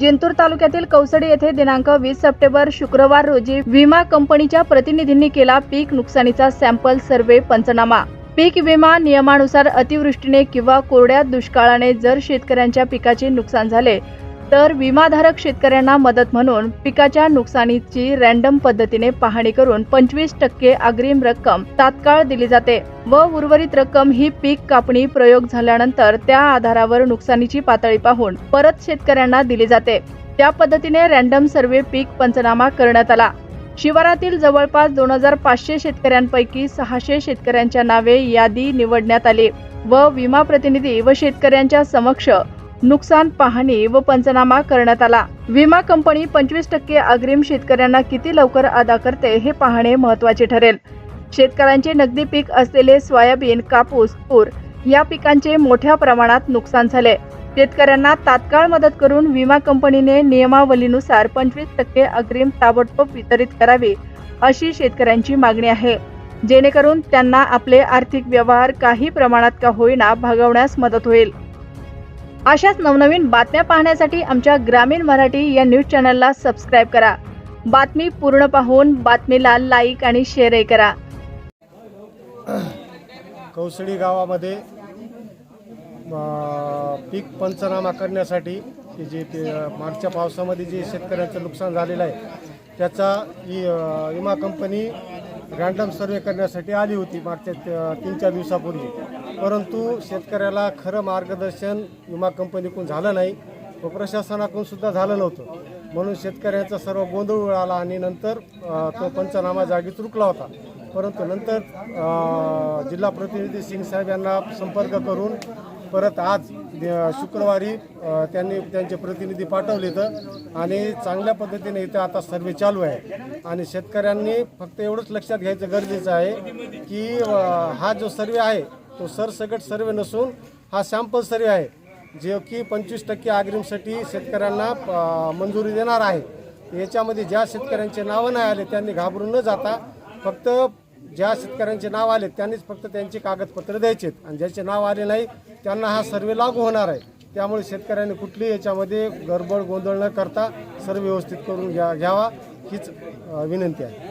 जिंतूर तालुक्यातील कौसडी येथे दिनांक वीस सप्टेंबर शुक्रवार रोजी विमा कंपनीच्या प्रतिनिधींनी केला पीक नुकसानीचा सॅम्पल सर्वे पंचनामा. पीक विमा नियमानुसार अतिवृष्टीने किंवा कोरड्या दुष्काळाने जर शेतकऱ्यांच्या पिकाचे नुकसान झाले तर विमाधारक शेतकऱ्यांना मदत म्हणून पिकाच्या नुकसानीची रँडम पद्धतीने पाहणी करून पंचवीस टक्के अग्रिम रक्कम तात्काळ दिली जाते व उर्वरित रक्कम ही पीक कापणी प्रयोग झाल्यानंतर त्या आधारावर नुकसानीची पातळी पाहून परत शेतकऱ्यांना दिली जाते. त्या पद्धतीने रँडम सर्वे पीक पंचनामा करण्यात आला. शिवारातील जवळपास दोन हजार पाचशे शेतकऱ्यांपैकी सहाशे शेतकऱ्यांच्या नावे यादी निवडण्यात आली व विमा प्रतिनिधी व शेतकऱ्यांच्या समक्ष नुकसान पाहणी व पंचनामा करण्यात आला. विमा कंपनी पंचवीस टक्के अग्रिम शेतकऱ्यांना किती लवकर अदा करते हे पाहणे महत्त्वाचे ठरेल. शेतकऱ्यांचे नगदी पीक असलेले सोयाबीन कापूस तूर या पिकांचे मोठ्या प्रमाणात नुकसान झाले. शेतकऱ्यांना तात्काळ मदत करून विमा कंपनीने नियमावलीनुसार पंचवीस टक्के अग्रिम ताबडतोब वितरित करावी अशी शेतकऱ्यांची मागणी आहे. जेणेकरून त्यांना आपले आर्थिक व्यवहार काही प्रमाणात का होईना भागवण्यास मदत होईल. अशाच नवनवीन बातम्या पाहण्यासाठी आमच्या ग्रामीण मराठी या न्यूज चॅनलला सबस्क्राईब करा. बातमी पूर्ण पाहून बातमीला लाईक आणि शेअरही करा. कौसडी गावामध्ये पीक पंचनामा करण्यासाठी जे ते मागच्या पावसामध्ये जे शेतकऱ्यांचं नुकसान झालेलं आहे त्याचा विमा कंपनी रँडम सर्वे करण्यासाठी आली होती मागच्या तीन चार दिवसापूर्वी. परंतु शेतकऱ्याला खरं मार्गदर्शन विमा कंपनीकडून झालं नाही व प्रशासनाकडून सुद्धा झालं नव्हतं. म्हणून शेतकऱ्यांचा सर्व गोंधळ उडाला आणि नंतर तो पंचनामा जागीच रुकला होता. परंतु नंतर जिल्हा प्रतिनिधी सिंग साहेब यांना संपर्क करून परत आज शुक्रवारी त्यांनी त्यांचे प्रतिनिधी पाठवले तर आणि चांगल्या पद्धतीने इथं आता सर्वे चालू आहे. आणि शेतकऱ्यांनी फक्त एवढंच लक्षात घ्यायचं गरजेचं आहे की हा जो सर्वे आहे तो सरसकट सर्वे नसून हा सॅम्पल सर्वे आहे जे की पंचवीस टक्के अग्रिमसाठी शेतकऱ्यांना मंजुरी देणार आहे. याच्यामध्ये ज्या शेतकऱ्यांचे नावं नाही आले त्यांनी घाबरून न जाता फक्त ज्या शेतकऱ्यांचे नाव आले त्यांनीच फक्त त्यांची कागदपत्र द्यायचेत. आणि ज्याचे नाव आले नाही त्यांना हा सर्वे लागू होणार आहे. त्यामुळे शेतकऱ्यांनी कुठलीही याच्यामध्ये गडबड गोंधळ न करता सर्व व्यवस्थित करून घ्या घ्यावा हीच विनंती आहे.